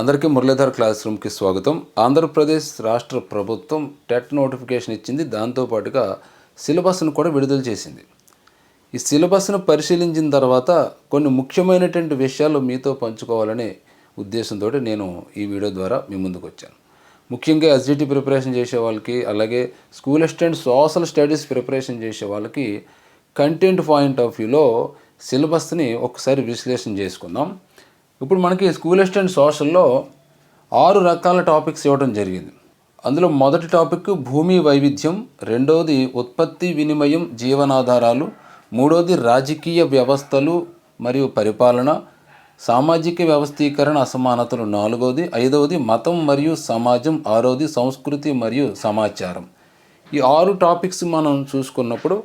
అందరికీ మురళీధర్ క్లాస్ రూమ్కి స్వాగతం. ఆంధ్రప్రదేశ్ రాష్ట్ర ప్రభుత్వం టెట్ నోటిఫికేషన్ ఇచ్చింది. దాంతోపాటుగా సిలబస్ను కూడా విడుదల చేసింది. ఈ సిలబస్ను పరిశీలించిన తర్వాత కొన్ని ముఖ్యమైనటువంటి విషయాలు మీతో పంచుకోవాలనే ఉద్దేశంతో నేను ఈ వీడియో ద్వారా మీ ముందుకు వచ్చాను. ముఖ్యంగా ఎస్జిటి ప్రిపరేషన్ చేసే వాళ్ళకి అలాగే school assistant social studies preparation చేసే వాళ్ళకి కంటెంట్ పాయింట్ ఆఫ్ వ్యూలో సిలబస్ని ఒకసారి విశ్లేషణ చేసుకుందాం. ఇప్పుడు మనకి స్కూల్ అసిస్టెంట్ సోషల్లో ఆరు రకాల టాపిక్స్ ఇవ్వడం జరిగింది. అందులో మొదటి టాపిక్ భూమి వైవిధ్యం రెండవది ఉత్పత్తి వినిమయం జీవనాధారాలు మూడోది రాజకీయ వ్యవస్థలు మరియు పరిపాలన సామాజిక వ్యవస్థీకరణ అసమానతలు నాలుగవది ఐదవది మతం మరియు సమాజం ఆరవది సంస్కృతి మరియు సమాచారం. ఈ ఆరు టాపిక్స్ మనం చూసుకున్నప్పుడు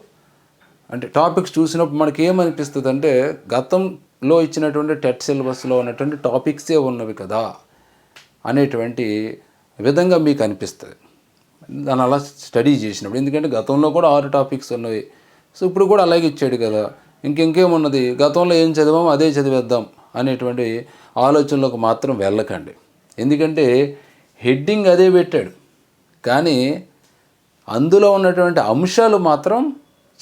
అంటే టాపిక్స్ చూసినప్పుడు మనకి ఏమనిపిస్తుంది అంటే గతం లో ఇచ్చినటువంటి టెట్ సిలబస్లో ఉన్నటువంటి టాపిక్సే ఉన్నవి కదా అనేటువంటి విధంగా మీకు అనిపిస్తుంది. దాన్ని అలా స్టడీ చేసినప్పుడు ఎందుకంటే గతంలో కూడా ఆరు టాపిక్స్ ఉన్నవి. సో ఇప్పుడు కూడా అలాగే ఇచ్చాడు కదా. ఇంకెంకేమున్నది? గతంలో ఏం చదివామో అదే చదివేద్దాం అనేటువంటి ఆలోచనలకు మాత్రం వెళ్ళకండి. ఎందుకంటే హెడ్డింగ్ అదే పెట్టాడు. కానీ అందులో ఉన్నటువంటి అంశాలు మాత్రం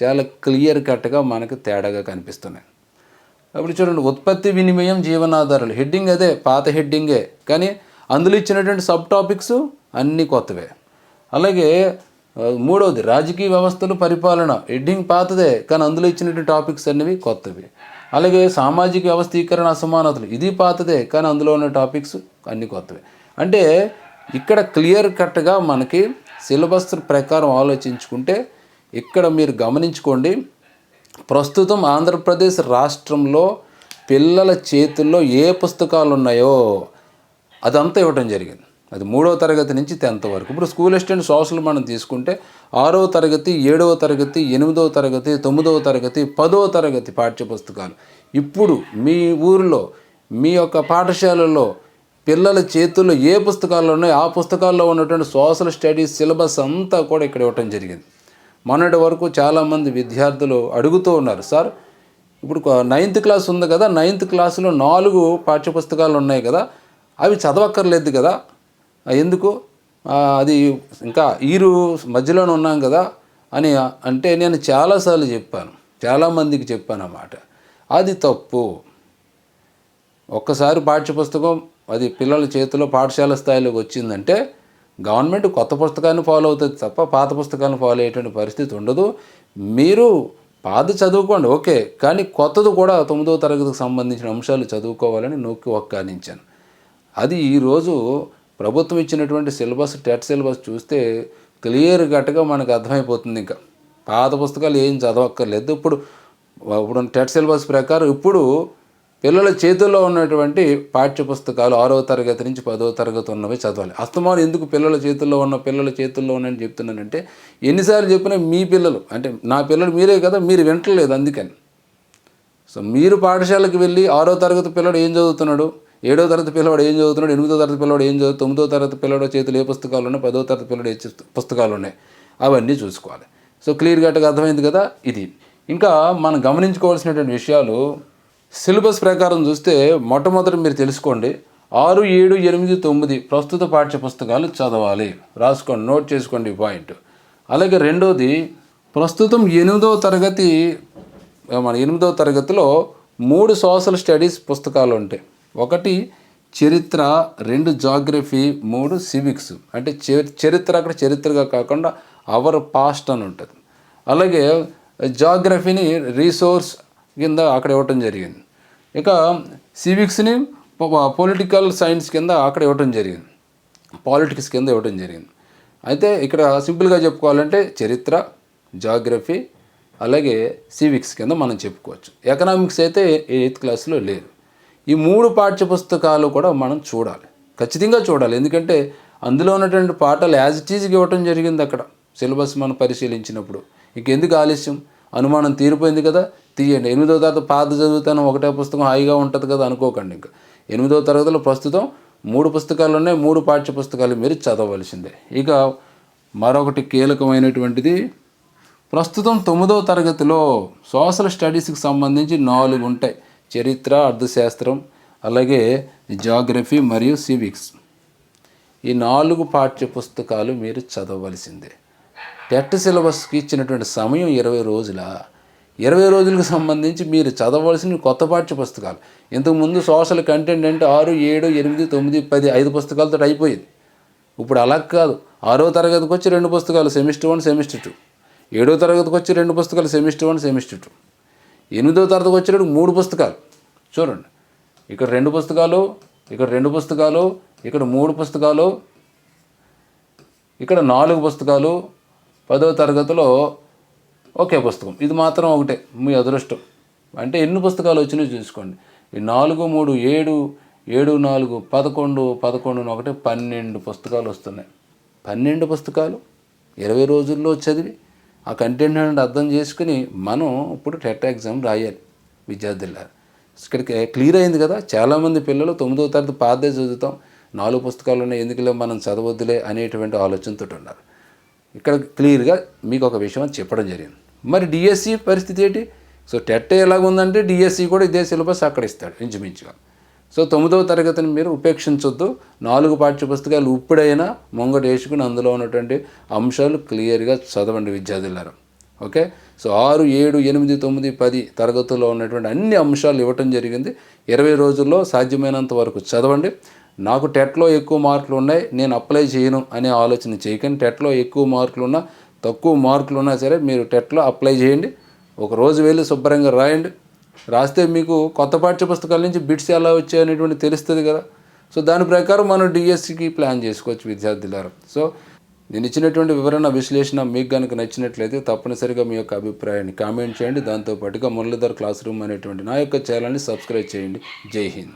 చాలా క్లియర్ కట్గా మనకు తేడాగా కనిపిస్తున్నాయి. అప్పుడు చూడండి ఉత్పత్తి వినిమయం జీవనాధారాలు. హెడ్డింగ్ అదే పాత హెడ్డింగే కానీ అందులో ఇచ్చినటువంటి సబ్ టాపిక్స్ అన్నీ కొత్తవే. అలాగే మూడవది రాజకీయ వ్యవస్థలు పరిపాలన. హెడ్డింగ్ పాతదే కానీ అందులో ఇచ్చినటువంటి టాపిక్స్ అనేవి కొత్తవి. అలాగే సామాజిక వ్యవస్థీకరణ అసమానతలు. ఇది పాతదే కానీ అందులో ఉన్న టాపిక్స్ అన్నీ కొత్తవే. అంటే ఇక్కడ క్లియర్ కట్గా మనకి సిలబస్ ప్రకారం ఆలోచించుకుంటే ఇక్కడ మీరు గమనించుకోండి ప్రస్తుతం ఆంధ్రప్రదేశ్ రాష్ట్రంలో పిల్లల చేతుల్లో ఏ పుస్తకాలు ఉన్నాయో అదంతా ఇవ్వడం జరిగింది. అది మూడవ తరగతి నుంచి టెన్త్ వరకు. ఇప్పుడు స్కూల్ అసిస్టెంట్ సోషల్ మనం తీసుకుంటే ఆరవ తరగతి ఏడవ తరగతి ఎనిమిదవ తరగతి తొమ్మిదవ తరగతి పదవ తరగతి పాఠ్య పుస్తకాలు ఇప్పుడు మీ ఊరిలో మీ యొక్క పాఠశాలలో పిల్లల చేతుల్లో ఏ పుస్తకాలు ఉన్నాయో ఆ పుస్తకాల్లో ఉన్నటువంటి సోషల్ స్టడీస్ సిలబస్ అంతా కూడా ఇక్కడ ఇవ్వటం జరిగింది. మొన్నటి వరకు చాలామంది విద్యార్థులు అడుగుతూ ఉన్నారు. సార్ ఇప్పుడు నైన్త్ క్లాస్ ఉంది కదా నైన్త్ క్లాసులో నాలుగు పాఠ్యపుస్తకాలు ఉన్నాయి కదా అవి చదవక్కర్లేదు కదా? ఎందుకు? అది ఇంకా ఈరు మధ్యలోనే ఉన్నాం కదా అని అంటే నేను చాలాసార్లు చెప్పాను చాలామందికి చెప్పాను అన్నమాట అది తప్పు. ఒక్కసారి పాఠ్యపుస్తకం అది పిల్లల చేతిలో పాఠశాల స్థాయిలోకి వచ్చిందంటే గవర్నమెంట్ కొత్త పుస్తకాన్ని ఫాలో అవుతుంది తప్ప పాత పుస్తకాన్ని ఫాలో అయ్యేటువంటి పరిస్థితి ఉండదు. మీరు పాత చదువుకోండి ఓకే కానీ కొత్తది కూడా తొమ్మిదో తరగతికి సంబంధించిన అంశాలు చదువుకోవాలని నొక్కి ఒక్కానించాను. అది ఈరోజు ప్రభుత్వం ఇచ్చినటువంటి సిలబస్ టెట్ సిలబస్ చూస్తే క్లియర్ కట్గా మనకు అర్థమైపోతుంది ఇంకా. పాత పుస్తకాలు ఏం చదవక్కర్లేదు. ఇప్పుడు ఇప్పుడు టెట్ సిలబస్ ప్రకారం ఇప్పుడు పిల్లల చేతుల్లో ఉన్నటువంటి పాఠ్య పుస్తకాలు ఆరవ తరగతి నుంచి పదవ తరగతి ఉన్నవి చదవాలి. అస్తమానం ఎందుకు పిల్లల చేతుల్లో ఉన్న పిల్లల చేతుల్లో ఉన్నాయని చెప్తున్నానంటే ఎన్నిసార్లు చెప్పినా మీ పిల్లలు అంటే నా పిల్లలు మీరే కదా మీరు వింటలేదు అందుకని. సో మీరు పాఠశాలకు వెళ్ళి ఆరో తరగతి పిల్లడు ఏం చదువుతున్నాడు? ఏడో తరగతి పిల్లవాడు ఏం చదువుతున్నాడు? ఎనిమిదో తరగతి పిల్లవాడు ఏం చదువు తొమ్మిదో తరగతి పిల్లవాడు చేతులు ఏ పుస్తకాలు ఉన్నాయి? పదో తరగతి పిల్లడు ఏ పుస్తకాలు ఉన్నాయి? అవన్నీ చూసుకోవాలి. సో క్లియర్ కట్గా అర్థమైంది కదా? ఇది. ఇంకా మనం గమనించుకోవాల్సినటువంటి విషయాలు సిలబస్ ప్రకారం చూస్తే మొట్టమొదటి మీరు తెలుసుకోండి. ఆరు ఏడు ఎనిమిది తొమ్మిది ప్రస్తుత పాఠ్య పుస్తకాలు చదవాలి. రాసుకోండి నోట్ చేసుకోండి ఈ పాయింట్. అలాగే రెండోది ప్రస్తుతం ఎనిమిదవ తరగతి మన ఎనిమిదవ తరగతిలో మూడు సోషల్ స్టడీస్ పుస్తకాలు ఉంటాయి. ఒకటి చరిత్ర రెండు జాగ్రఫీ మూడు సివిక్స్. అంటే చరి- చరిత్ర అక్కడ చరిత్రగా కాకుండా అవర్ పాస్ట్ అని ఉంటుంది. అలాగే జాగ్రఫీని రీసోర్స్ కింద అక్కడ ఇవ్వటం జరిగింది. ఇక సివిక్స్ని పొలిటికల్ సైన్స్ కింద అక్కడ ఇవ్వటం జరిగింది. పాలిటిక్స్ కింద ఇవ్వటం జరిగింది. అయితే ఇక్కడ సింపుల్గా చెప్పుకోవాలంటే చరిత్ర జాగ్రఫీ అలాగే సివిక్స్ కింద మనం చెప్పుకోవచ్చు. ఎకనామిక్స్ అయితే ఎయిత్ క్లాస్లో లేదు. ఈ మూడు పాఠ్య పుస్తకాలు కూడా మనం చూడాలి. ఖచ్చితంగా చూడాలి. ఎందుకంటే అందులో ఉన్నటువంటి పాఠాలు యాజ్ ఇట్ ఈజ్గా ఇవ్వటం జరిగింది అక్కడ. సిలబస్ మనం పరిశీలించినప్పుడు. ఇంకెందుకు ఆలస్యం? అనుమానం తీరిపోయింది కదా తీయండి. ఎనిమిదో తరగతి పాత చదువుతాను ఒకటే పుస్తకం హాయిగా ఉంటుంది కదా అనుకోకండి ఇంకా. ఎనిమిదో తరగతిలో ప్రస్తుతం మూడు పుస్తకాలు ఉన్నాయి మూడు పాఠ్య పుస్తకాలు మీరు చదవలసిందే ఇక మరొకటి కీలకమైనటువంటిది ప్రస్తుతం తొమ్మిదవ తరగతిలో సోషల్ స్టడీస్కి సంబంధించి నాలుగు ఉంటాయి. చరిత్ర అర్థశాస్త్రం అలాగే జాగ్రఫీ మరియు సివిక్స్. ఈ నాలుగు పాఠ్య పుస్తకాలు మీరు చదవలసిందే టెట్ సిలబస్కి ఇచ్చినటువంటి సమయం ఇరవై రోజుల? ఇరవై రోజులకు సంబంధించి మీరు చదవలసిన కొత్త పాఠ్య పుస్తకాలు ఇంతకుముందు సోషల్ కంటెంట్ అంటే ఆరు ఏడు ఎనిమిది తొమ్మిది పది ఐదు పుస్తకాలతో అయిపోయింది. ఇప్పుడు అలా కాదు. ఆరో తరగతికి వచ్చి రెండు పుస్తకాలు సెమిస్టర్ వన్ సెమిస్టర్ టూ. ఏడో తరగతికి వచ్చి రెండు పుస్తకాలు సెమిస్టర్ వన్ సెమిస్టర్ టూ. ఎనిమిదో తరగతికి వచ్చేటప్పుడు మూడు పుస్తకాలు. చూడండి. ఇక్కడ రెండు పుస్తకాలు ఇక్కడ రెండు పుస్తకాలు ఇక్కడ మూడు పుస్తకాలు ఇక్కడ నాలుగు పుస్తకాలు పదో తరగతిలో ఒకే పుస్తకం. ఇది మాత్రం ఒకటే మీ అదృష్టం. అంటే ఎన్ని పుస్తకాలు వచ్చినాయో చూసుకోండి. ఈ నాలుగు మూడు ఏడు ఏడు నాలుగు పదకొండు పదకొండున ఒకటి పన్నెండు పుస్తకాలు వస్తున్నాయి. పన్నెండు పుస్తకాలు ఇరవై రోజుల్లో చదివి ఆ కంటెంట్ అనేది అర్థం చేసుకుని మనం ఇప్పుడు టెట్ ఎగ్జామ్ రాయాలి విద్యార్థుల ఇక్కడికి క్లియర్ అయింది కదా చాలామంది పిల్లలు తొమ్మిదో తరగతి పాదే చదువుతాం నాలుగు పుస్తకాలు ఉన్నాయి ఎందుకులే మనం చదవద్దులే అనేటువంటి ఆలోచనతో ఉన్నారు. ఇక్కడ క్లియర్గా మీకు ఒక విషయం అని చెప్పడం జరిగింది. మరి డిఎస్సి పరిస్థితి ఏంటి? సో టెట్ ఎలాగుందంటే డిఎస్సి కూడా ఇదే సిలబస్ అక్కడ ఇస్తాడు ఇంచుమించుగా. సో తొమ్మిదవ తరగతిని మీరు ఉపేక్షించొద్దు. నాలుగు పాఠ్య పుస్తకాలు ఇప్పుడైనా ముంగట వేసుకుని అందులో ఉన్నటువంటి అంశాలు క్లియర్గా చదవండి విద్యార్థులారు. ఓకే? సో ఆరు ఏడు ఎనిమిది తొమ్మిది పది తరగతుల్లో ఉన్నటువంటి అన్ని అంశాలు ఇవ్వటం జరిగింది. ఇరవై రోజుల్లో సాధ్యమైనంత వరకు చదవండి. నాకు టెట్లో ఎక్కువ మార్కులు ఉన్నాయి నేను అప్లై చేయను అనే ఆలోచన చేయకండి. టెట్లో ఎక్కువ మార్కులు ఉన్నా తక్కువ మార్కులు ఉన్నా సరే మీరు టెట్లో అప్లై చేయండి. ఒక రోజు వెళ్ళి శుభ్రంగా రాయండి. రాస్తే మీకు కొత్త పాఠ్య పుస్తకాల నుంచి బిట్స్ ఎలా వచ్చాయనేటువంటి తెలుస్తుంది కదా. సో దాని ప్రకారం మనం డిఎస్సికి ప్లాన్ చేసుకోవచ్చు విద్యార్థులారా. సో నేను ఇచ్చినటువంటి వివరణ విశ్లేషణ మీకు కనుక నచ్చినట్లయితే తప్పనిసరిగా మీ యొక్క అభిప్రాయాన్ని కామెంట్ చేయండి. దాంతోపాటుగా మురళీధర్ క్లాస్ రూమ్ అనేటువంటి నా యొక్క ఛానల్ని సబ్స్క్రైబ్ చేయండి. జై హింద్.